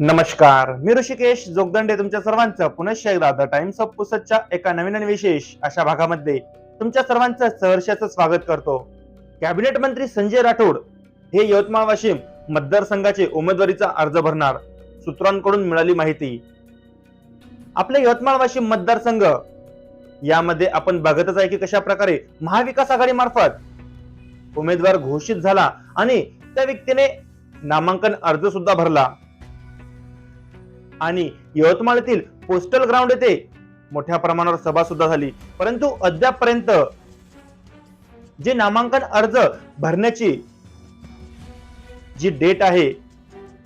नमस्कार. मी ऋषिकेश जोगदंडे तुमच्या सर्वांचं पुनश्च एकदा द टाइम्स ऑफ पुसदच्या एका नवीन आणि विशेष अशा भागामध्ये तुमच्या सर्वांचं सहर्षाचं स्वागत करतो. कॅबिनेट मंत्री संजय राठोड हे यवतमाळ वाशिम मतदारसंघाचे उमेदवारीचा अर्ज भरणार सूत्रांकडून मिळाली माहिती. आपले यवतमाळ वाशिम मतदारसंघ यामध्ये आपण बघतच आहे की कशा प्रकारे महाविकास आघाडी मार्फत उमेदवार घोषित झाला आणि त्या व्यक्तीने नामांकन अर्ज सुद्धा भरला. आणि यवतमाळतील पोस्टल ग्राउंड येथे मोठ्या प्रमाणावर सभा सुद्धा झाली. परंतु अद्यापपर्यंत जे नामांकन अर्ज भरण्याची जी डेट आहे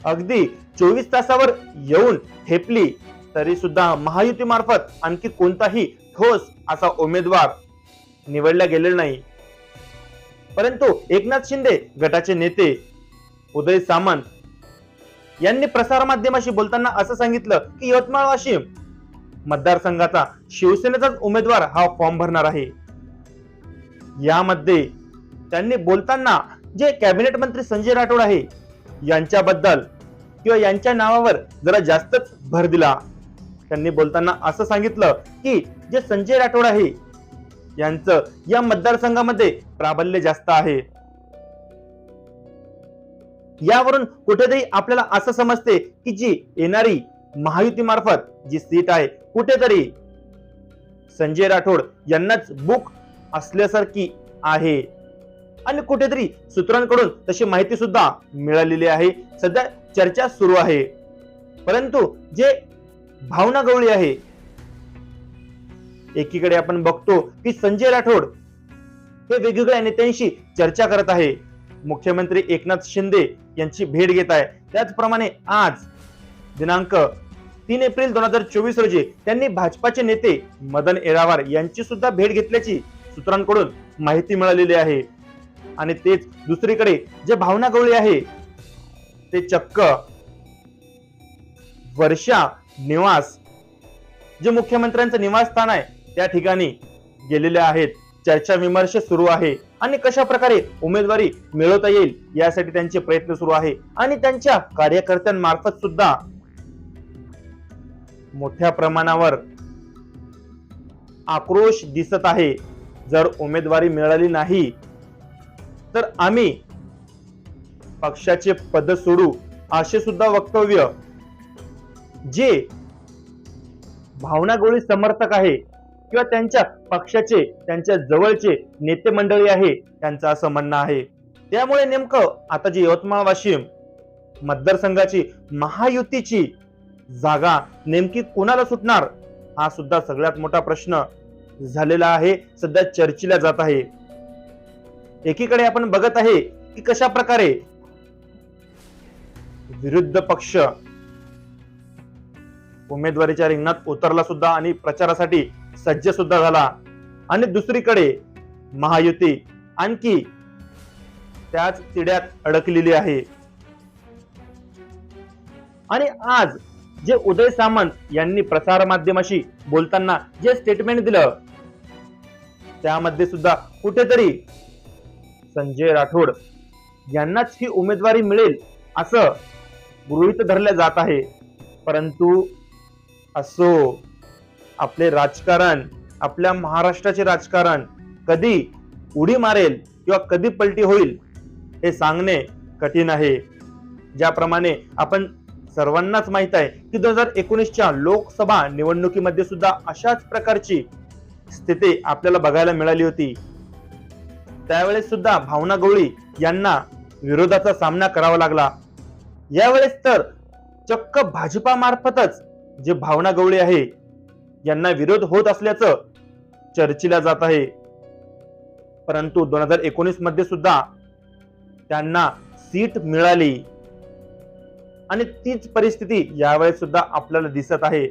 अगदी चोवीस तासावर येऊन ठेपली तरी सुद्धा महायुती मार्फत आणखी कोणताही ठोस असा उमेदवार निवडला गेलेला नाही. परंतु एकनाथ शिंदे गटाचे नेते उदय सामंत यांनी प्रसारमाध्यमाशी बोलताना असं सांगितलं की यवतमाळ वाशिम मतदारसंघाचा शिवसेनेचाच उमेदवार हा फॉर्म भरणार आहे. यामध्ये त्यांनी बोलताना जे कॅबिनेट मंत्री संजय राठोड आहे यांच्याबद्दल किंवा यांच्या नावावर जरा जास्तच भर दिला. त्यांनी बोलताना असं सांगितलं की जे संजय राठोड आहे यांचं या मतदारसंघामध्ये प्राबल्य जास्त आहे. यावरून कुठेतरी आपल्याला असं समजते की जी येणारी महायुती मार्फत जी सीट आहे कुठेतरी संजय राठोड यांनाच बुक असल्यासारखी आहे. आणि कुठेतरी सूत्रांकडून तशी माहिती सुद्धा मिळालेली आहे. सध्या चर्चा सुरू आहे. परंतु जे भावना गवळी आहे एकीकडे आपण बघतो की संजय राठोड हे वेगवेगळ्या नेत्यांशी चर्चा करत आहे. मुख्यमंत्री एकनाथ शिंदे यांची भेट घेत आहे. त्याचप्रमाणे आज दिनांक तीन एप्रिल दोन हजार चोवीस रोजी त्यांनी भाजपाचे नेते मदन येरावार यांची सुद्धा भेट घेतल्याची सूत्रांकडून माहिती मिळालेली आहे. आणि तेच दुसरीकडे जे भावना गवळी आहे ते चक्क वर्षा निवास जे मुख्यमंत्र्यांचं निवासस्थान आहे त्या ठिकाणी गेलेले आहेत. चर्चा विमर्श सुरू आहे आणि कशा प्रकारे उमेदवारी मिळवता येईल यासाठी त्यांचे प्रयत्न सुरू आहे. आणि त्यांच्या कार्यकर्त्यांमार्फत सुद्धा मोठ्या प्रमाणावर आक्रोश दिसत आहे. जर उमेदवारी मिळाली नाही तर आम्ही पक्षाचे पद सोडू असे सुद्धा वक्तव्य जे भावना गोळी समर्थक आहे. किंवा त्यांच्या पक्षाचे त्यांच्या जवळचे नेते मंडळी आहे त्यांचं असं म्हणणं आहे. त्यामुळे नेमकं आता जी यवतमाळ वाशिम मतदारसंघाची महायुतीची जागा नेमकी कोणाला सुटणार हा सुद्धा सगळ्यात मोठा प्रश्न झालेला आहे. सध्या चर्चेला जात आहे. एकीकडे आपण बघत आहे की कशा प्रकारे विरुद्ध पक्ष उमेदवारीच्या रिंगणात उतरला सुद्धा आणि प्रचारासाठी सज्ज सुद्धा झाला. आणि दुसरीकडे महायुती आणखी त्याच तिड्यात अडकलेली आहे. आणि आज जे उदय सामंत यांनी प्रसार माध्यमाशी बोलताना जे स्टेटमेंट दिलं त्यामध्ये सुद्धा कुठेतरी संजय राठोड यांनाच ही उमेदवारी मिळेल असं गृहीत धरलं जात आहे. परंतु असो. आपले राजकारण आपल्या महाराष्ट्राचे राजकारण कधी उडी मारेल किंवा कधी पलटी होईल हे सांगणे कठीण आहे. ज्याप्रमाणे आपण सर्वांनाच माहीत आहे की दोन हजार एकोणीसच्या लोकसभा निवडणुकीमध्ये सुद्धा अशाच प्रकारची स्थिती आपल्याला बघायला मिळाली होती. त्यावेळेस सुद्धा भावना गवळी यांना विरोधाचा सामना करावा लागला. यावेळेस तर चक्क भाजपामार्फतच जे भावना गवळी आहे यांना विरोध होत असल्याचं चर्चेला जात आहे. परंतु दोन हजार एकोणीसमध्ये सुद्धा त्यांना सीट मिळाली. आणि तीच परिस्थिती यावेळेस सुद्धा आपल्याला दिसत आहे.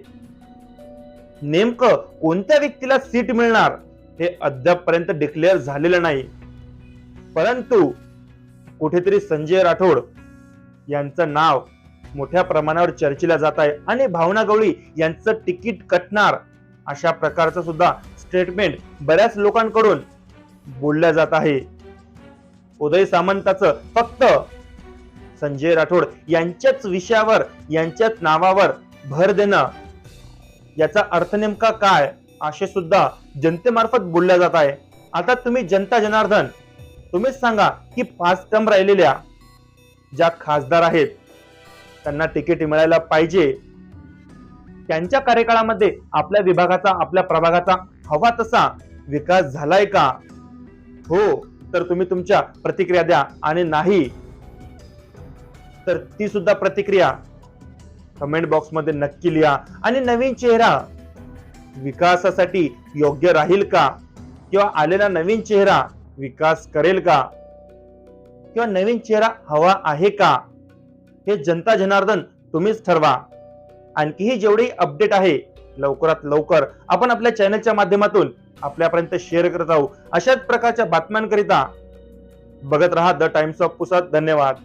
नेमकं कोणत्या व्यक्तीला सीट मिळणार हे अद्यापपर्यंत डिक्लेअर झालेलं नाही. परंतु कुठेतरी संजय राठोड यांचं नाव मोठ्या प्रमाणावर चर्चेला जात आहे. आणि भावना गवळी यांचं तिकीट कटणार अशा प्रकारचं सुद्धा स्टेटमेंट बऱ्याच लोकांकडून बोलल्या जात आहे. उदय सामंताचं फक्त संजय राठोड यांच्याच विषयावर यांच्याच नावावर भर देणं याचा अर्थ नेमका काय असे सुद्धा जनतेमार्फत बोलल्या जात आहे. आता तुम्ही जनता जनार्दन तुम्हीच सांगा की पाच टर्म राहिलेल्या ज्या खासदार आहेत त्यांना तिकीट मिळायला पाहिजे. त्यांच्या कार्यकाळामध्ये आपल्या विभागाचा आपल्या प्रभागाचा हवा तसा विकास झालाय का? हो तर तुम्ही तुमच्या प्रतिक्रिया द्या. आणि नाही तर ती सुद्धा प्रतिक्रिया कमेंट बॉक्समध्ये नक्की लिहा. आणि नवीन चेहरा विकासासाठी योग्य राहील का? किंवा आलेला नवीन चेहरा विकास करेल का? किंवा नवीन चेहरा हवा आहे का? हे जनता जनार्दन तुम्हीच ठरवा. आणखीही जेवढी अपडेट आहे लवकरात लवकर आपण आपल्या चॅनलच्या माध्यमातून आपल्यापर्यंत शेअर करत आहोत अशाच प्रकारच्या बातम्यांकरिता बघत रहा द टाइम्स ऑफ पुसाद धन्यवाद.